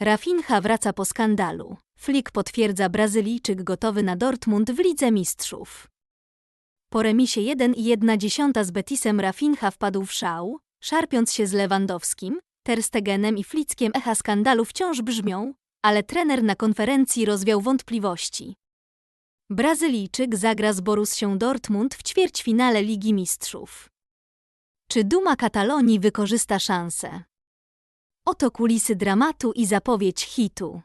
Rafinha wraca po skandalu. Flick potwierdza Brazylijczyk gotowy na Dortmund w Lidze Mistrzów. Po remisie 1,1 z Betisem Rafinha wpadł w szał, szarpiąc się z Lewandowskim, Ter Stegenem i Flickiem echa skandalu wciąż brzmią, ale trener na konferencji rozwiał wątpliwości. Brazylijczyk zagra z Borussią Dortmund w ćwierćfinale Ligi Mistrzów. Czy Duma Katalonii wykorzysta szansę? Oto kulisy dramatu i zapowiedź hitu.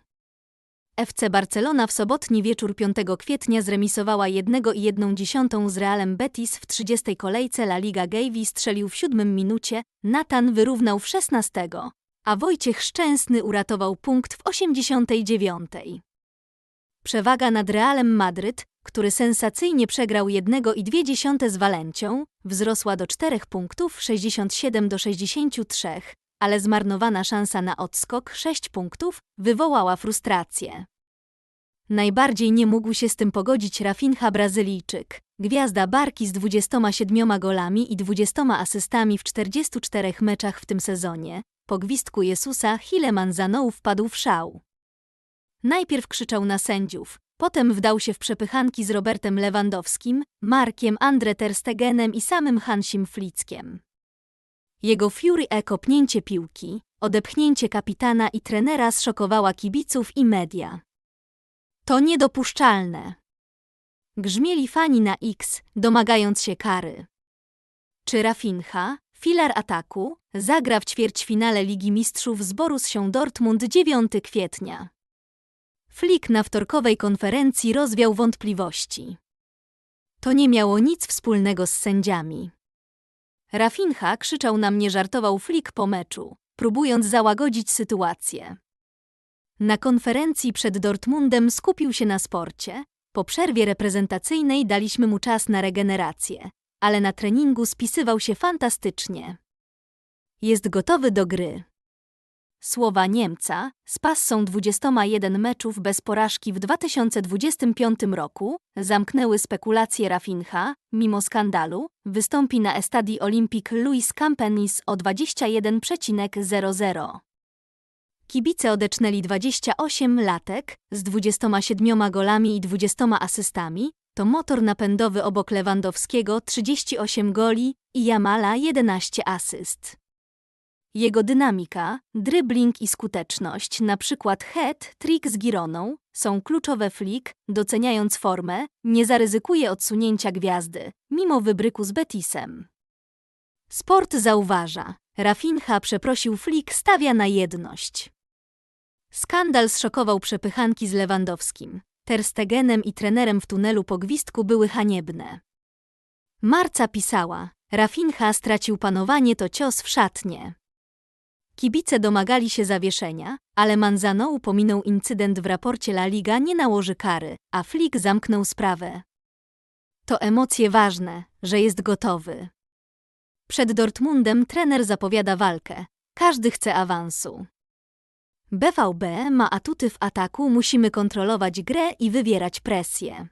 FC Barcelona w sobotni wieczór 5 kwietnia zremisowała 1,1 z Realem Betis w 30 kolejce La Liga Gavi strzelił w siódmym minucie, Nathan wyrównał w 16, a Wojciech Szczęsny uratował punkt w 89. Przewaga nad Realem Madryt, który sensacyjnie przegrał 1,2 z Walencią, wzrosła do 4 punktów 67 do 63, ale zmarnowana szansa na odskok 6 punktów wywołała frustrację. Najbardziej nie mógł się z tym pogodzić Rafinha Brazylijczyk, gwiazda Barki z 27 golami i 20 asystami w 44 meczach w tym sezonie. Po gwizdku Jezusa Hile Manzanou wpadł w szał. Najpierw krzyczał na sędziów, potem wdał się w przepychanki z Robertem Lewandowskim, Markiem Andre Ter Stegenem i samym Hansim Flickiem. Jego Fury E kopnięcie piłki, odepchnięcie kapitana i trenera zszokowała kibiców i media. To niedopuszczalne. Grzmieli fani na X, domagając się kary. Czy Rafinha, filar ataku, zagra w ćwierćfinale Ligi Mistrzów z Borussią Dortmund 9 kwietnia? Flick na wtorkowej konferencji rozwiał wątpliwości. To nie miało nic wspólnego z sędziami. Rafinha krzyczał na mnie, żartował Flick po meczu, próbując załagodzić sytuację. Na konferencji przed Dortmundem skupił się na sporcie. Po przerwie reprezentacyjnej daliśmy mu czas na regenerację, ale na treningu spisywał się fantastycznie. Jest gotowy do gry. Słowa Niemca z passą 21 meczów bez porażki w 2025 roku zamknęły spekulacje Rafinha, mimo skandalu, wystąpi na Estadi Olympique Louis Campenis o 21,00. Kibice odecznęli 28 latek z 27 golami i 20 asystami, to motor napędowy obok Lewandowskiego 38 goli i Jamala 11 asyst. Jego dynamika, dribbling i skuteczność, przykład head, trick z Gironą, są kluczowe flick, doceniając formę, nie zaryzykuje odsunięcia gwiazdy, mimo wybryku z Betisem. Sport zauważa, Rafinha przeprosił flick, stawia na jedność. Skandal zszokował przepychanki z Lewandowskim. Ter Stegenem i trenerem w tunelu po gwizdku były haniebne. Marca pisała, Rafinha stracił panowanie to cios w szatnie. Kibice domagali się zawieszenia, ale Manzanou pominął incydent w raporcie La Liga nie nałoży kary, a Flick zamknął sprawę. To emocje ważne, że jest gotowy. Przed Dortmundem trener zapowiada walkę. Każdy chce awansu. BVB ma atuty w ataku, musimy kontrolować grę i wywierać presję.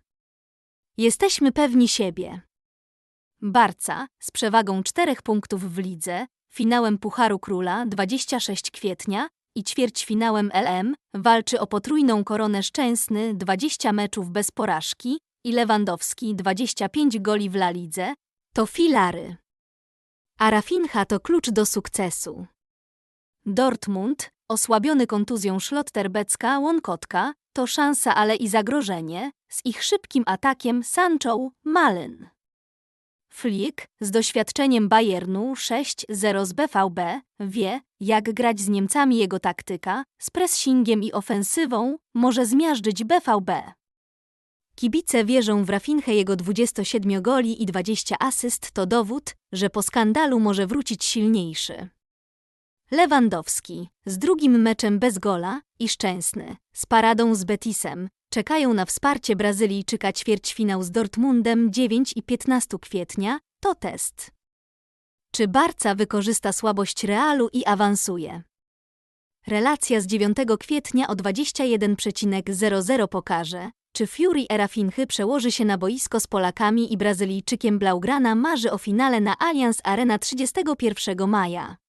Jesteśmy pewni siebie. Barca z przewagą czterech punktów w lidze, finałem Pucharu Króla 26 kwietnia i ćwierćfinałem LM walczy o potrójną koronę Szczęsny 20 meczów bez porażki i Lewandowski 25 goli w La Lidze, to filary. A Rafinha to klucz do sukcesu. Dortmund, osłabiony kontuzją Schlotterbecka, Łonkotka, to szansa, ale i zagrożenie, z ich szybkim atakiem Sancho, Malyn. Flick, z doświadczeniem Bayernu 6-0 z BVB, wie, jak grać z Niemcami jego taktyka, z pressingiem i ofensywą może zmiażdżyć BVB. Kibice wierzą w Rafinchę jego 27 goli i 20 asyst to dowód, że po skandalu może wrócić silniejszy. Lewandowski z drugim meczem bez gola i szczęsny, z paradą z Betisem, czekają na wsparcie Brazylijczyka ćwierćfinał z Dortmundem 9 i 15 kwietnia, to test. Czy Barca wykorzysta słabość Realu i awansuje? Relacja z 9 kwietnia o 21,00 pokaże, czy Fury Erafinchy przełoży się na boisko z Polakami i Brazylijczykiem Blaugrana marzy o finale na Allianz Arena 31 maja.